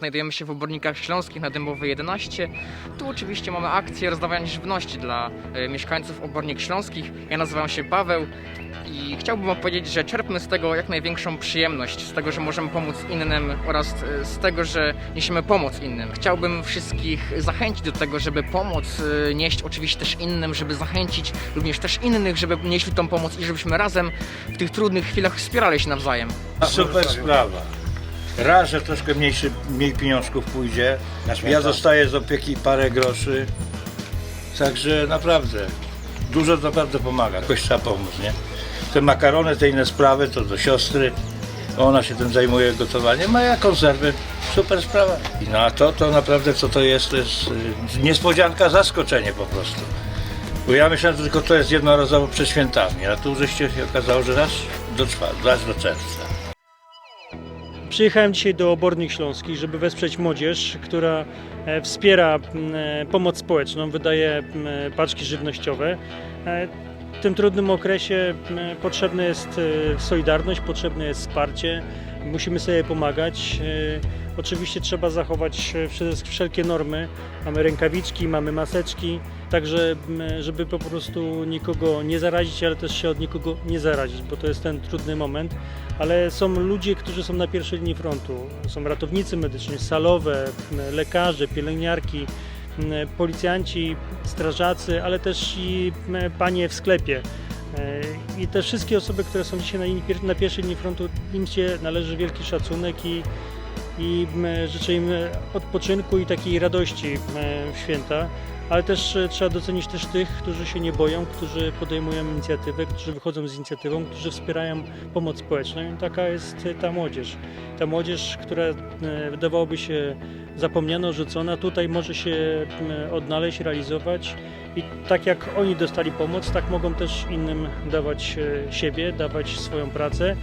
znajdujemy się w Obornikach Śląskich na Dębowej 11. Tu oczywiście mamy akcję rozdawania żywności dla e, mieszkańców Obornik Śląskich. Ja nazywam się Paweł i chciałbym powiedzieć, że czerpmy z tego jak największą przyjemność, z tego, że możemy pomóc innym oraz e, z tego, że niesiemy pomoc innym. Chciałbym wszystkich zachęcić do tego, żeby pomoc e, nieść oczywiście też innym, żeby zachęcić również też innych, żeby nieśli tą pomoc i żebyśmy razem w tych trudnych chwilach wspierali się nawzajem. Super sprawa. Raz, że troszkę mniejszy, mniej pieniążków pójdzie. Ja dostaję z opieki parę groszy. Także naprawdę dużo naprawdę pomaga. Jakoś trzeba pomóc, nie? Te makarony, te inne sprawy to do siostry. Ona się tym zajmuje gotowaniem, a ja konserwy. Super sprawa. I no a to, to naprawdę co to jest, to jest y, niespodzianka, zaskoczenie po prostu. Bo ja myślałem, że tylko to jest jednorazowo przed świętami, a tu żeście się okazało, że aż do, aż do czerwca. Przyjechałem dzisiaj do Obornik Śląskich, żeby wesprzeć młodzież, która e, wspiera e, pomoc społeczną, wydaje m, paczki żywnościowe. E, W tym trudnym okresie potrzebna jest e, solidarność, potrzebne jest wsparcie. Musimy sobie pomagać. E, Oczywiście trzeba zachować e, wszel- wszelkie normy. Mamy rękawiczki, mamy maseczki, także m, żeby po prostu nikogo nie zarazić, ale też się od nikogo nie zarazić, bo to jest ten trudny moment ale są ludzie, którzy są na pierwszej linii frontu. Są ratownicy medyczni, salowe, m, lekarze, pielęgniarki, m, policjanci, strażacy, ale też i panie w sklepie. E, I te wszystkie osoby, które są dzisiaj na, pierwszej linii frontu, im się należy wielki szacunek i, i życzę im odpoczynku i takiej radości w święta. Ale też e, trzeba docenić też tych, którzy się nie boją, którzy podejmują inicjatywę, którzy wychodzą z inicjatywą, którzy wspierają pomoc społeczną. I taka jest e, ta młodzież. Ta młodzież, która e, wydawałoby się zapomniana, rzucona, tutaj może się odnaleźć, realizować. I tak jak oni dostali pomoc, tak mogą też innym dawać siebie, dawać swoją pracę.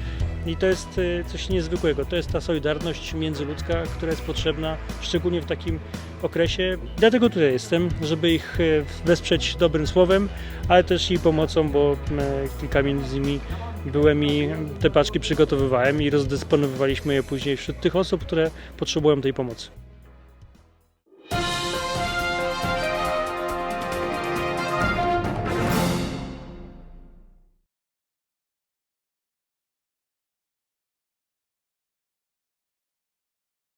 I to jest coś niezwykłego. To jest ta solidarność międzyludzka, która jest potrzebna, szczególnie w takim okresie. Dlatego tutaj jestem, żeby ich e, wesprzeć dobrym słowem, ale też i pomocą, bo m, kilka między innymi byłem i te paczki przygotowywałem i rozdysponowywaliśmy je później wśród tych osób, które potrzebują tej pomocy.